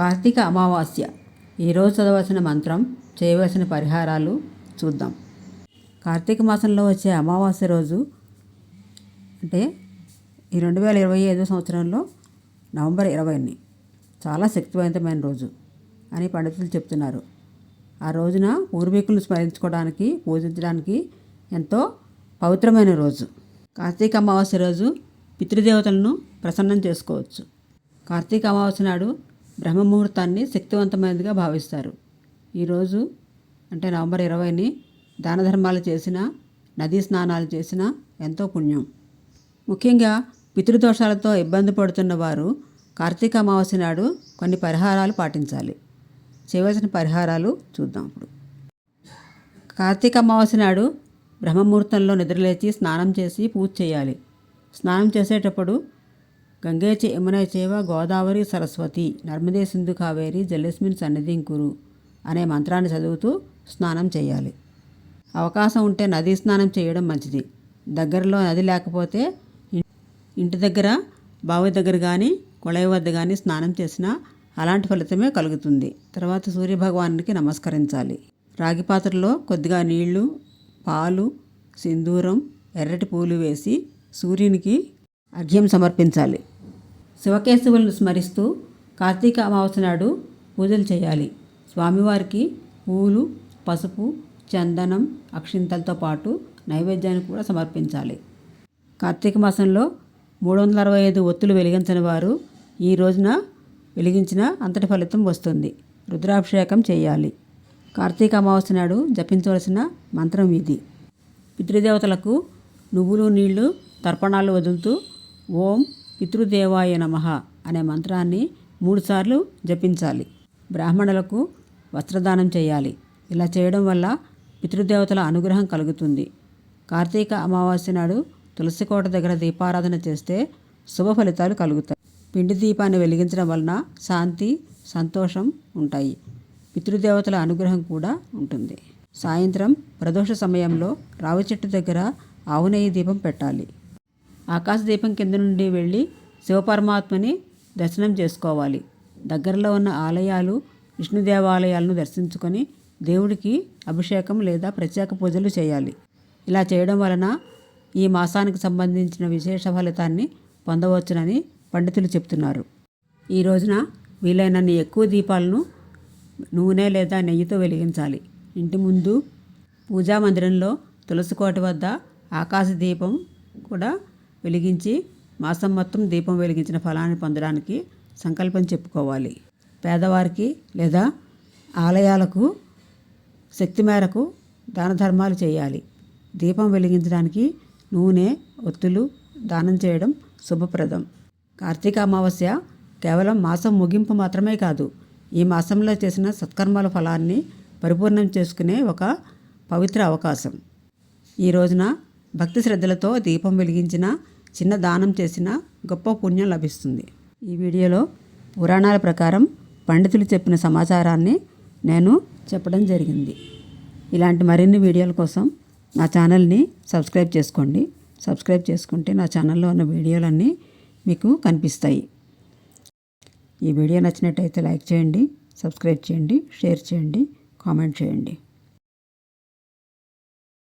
కార్తీక అమావాస్య. ఈరోజు చదవలసిన మంత్రం చేయవలసిన పరిహారాలు చూద్దాం. కార్తీక మాసంలో వచ్చే అమావాస్య రోజు అంటే ఈ రెండు వేల ఇరవై ఐదో సంవత్సరంలో నవంబర్ ఇరవైని. చాలా శక్తివంతమైన రోజు అని పండితులు చెప్తున్నారు. ఆ రోజున పూర్వీకులను స్మరించుకోవడానికి పూజించడానికి ఎంతో పవిత్రమైన రోజు. కార్తీక అమావాస్య రోజు పితృదేవతలను ప్రసన్నం చేసుకోవచ్చు. కార్తీక అమావాస్య నాడు బ్రహ్మముహూర్తాన్ని శక్తివంతమైనదిగా భావిస్తారు. ఈరోజు అంటే నవంబర్ ఇరవైని దాన ధర్మాలు చేసిన నదీ స్నానాలు చేసిన ఎంతో పుణ్యం. ముఖ్యంగా పితృదోషాలతో ఇబ్బంది పడుతున్న వారు కార్తీక అమావాస్య నాడు కొన్ని పరిహారాలు పాటించాలి. చేయవలసిన పరిహారాలు చూద్దాం ఇప్పుడు. కార్తీక అమావాస్య నాడు బ్రహ్మముహూర్తంలో నిద్రలేచి స్నానం చేసి పూజ చేయాలి. స్నానం చేసేటప్పుడు గంగేచ యమునై చేవ గోదావరి సరస్వతి నర్మదే సింధు కావేరి జలస్మిన్ సన్నిధింకురు అనే మంత్రాన్ని చదువుతూ స్నానం చేయాలి. అవకాశం ఉంటే నదీ స్నానం చేయడం మంచిది. దగ్గరలో నది లేకపోతే ఇంటి దగ్గర బావి దగ్గర కానీ కుళాయి వద్ద కానీ స్నానం చేసినా అలాంటి ఫలితమే కలుగుతుంది. తర్వాత సూర్యభగవానునికి నమస్కరించాలి. రాగి పాత్రలో కొద్దిగా నీళ్ళు పాలు సింధూరం ఎర్రటి పూలు వేసి సూర్యునికి అర్ఘ్యం సమర్పించాలి. శివకేశవులను స్మరిస్తూ కార్తీక అమావాస్య నాడు పూజలు చేయాలి. స్వామివారికి పూలు పసుపు చందనం అక్షింతలతో పాటు నైవేద్యాన్ని కూడా సమర్పించాలి. కార్తీక మాసంలో మూడు వందల అరవై ఐదు ఒత్తులు వెలిగించని వారు ఈ రోజున వెలిగించిన అంతటి ఫలితం వస్తుంది. రుద్రాభిషేకం చేయాలి. కార్తీక అమావాస్య నాడు జపించవలసిన మంత్రం ఇది. పితృదేవతలకు నువ్వులు నీళ్ళు తర్పణాలు వదులుతూ ఓం పితృదేవాయ నమః అనే మంత్రాన్ని మూడుసార్లు జపించాలి. బ్రాహ్మణులకు వస్త్రదానం చేయాలి. ఇలా చేయడం వల్ల పితృదేవతల అనుగ్రహం కలుగుతుంది. కార్తీక అమావాస్య నాడు తులసి కోట దగ్గర దీపారాధన చేస్తే శుభ ఫలితాలు కలుగుతాయి. పిండి దీపాన్ని వెలిగించడం వలన శాంతి సంతోషం ఉంటాయి. పితృదేవతల అనుగ్రహం కూడా ఉంటుంది. సాయంత్రం ప్రదోష సమయంలో రావి చెట్టు దగ్గర ఆవునేయి దీపం పెట్టాలి. ఆకాశ దీపం కింద నుండి వెళ్ళి శివపరమాత్మని దర్శనం చేసుకోవాలి. దగ్గరలో ఉన్న ఆలయాలు విష్ణు దేవాలయాలను దర్శించుకొని దేవుడికి అభిషేకం లేదా ప్రత్యేక పూజలు చేయాలి. ఇలా చేయడం వలన ఈ మాసానికి సంబంధించిన విశేష ఫలితాన్ని పొందవచ్చునని పండితులు చెప్తున్నారు. ఈ రోజున వీలైనన్ని ఎక్కువ దీపాలను నూనె లేదా నెయ్యితో వెలిగించాలి. ఇంటి ముందు పూజా మందిరంలో తులసి కోట వద్ద ఆకాశ దీపం కూడా వెలిగించి మాసం మొత్తం దీపం వెలిగించిన ఫలాన్ని పొందడానికి సంకల్పం చెప్పుకోవాలి. పేదవారికి లేదా ఆలయాలకు శక్తి మేరకు దాన ధర్మాలు చేయాలి. దీపం వెలిగించడానికి నూనె ఒత్తులు దానం చేయడం శుభప్రదం. కార్తీక అమావాస్య కేవలం మాసం ముగింపు మాత్రమే కాదు ఈ మాసంలో చేసిన సత్కర్మల ఫలాన్ని పరిపూర్ణం చేసుకునే ఒక పవిత్ర అవకాశం. ఈ రోజున భక్తి శ్రద్ధలతో దీపం వెలిగించిన చిన్న దానం చేసిన గొప్ప పుణ్యం లభిస్తుంది. ఈ వీడియోలో పురాణాల ప్రకారం పండితులు చెప్పిన సమాచారాన్ని నేను చెప్పడం జరిగింది. ఇలాంటి మరిన్ని వీడియోల కోసం నా ఛానల్ని సబ్స్క్రైబ్ చేసుకోండి. సబ్స్క్రైబ్ చేసుకుంటే నా ఛానల్లో ఉన్న వీడియోలన్నీ మీకు కనిపిస్తాయి. ఈ వీడియో నచ్చినట్టయితే లైక్ చేయండి సబ్స్క్రైబ్ చేయండి షేర్ చేయండి కామెంట్ చేయండి.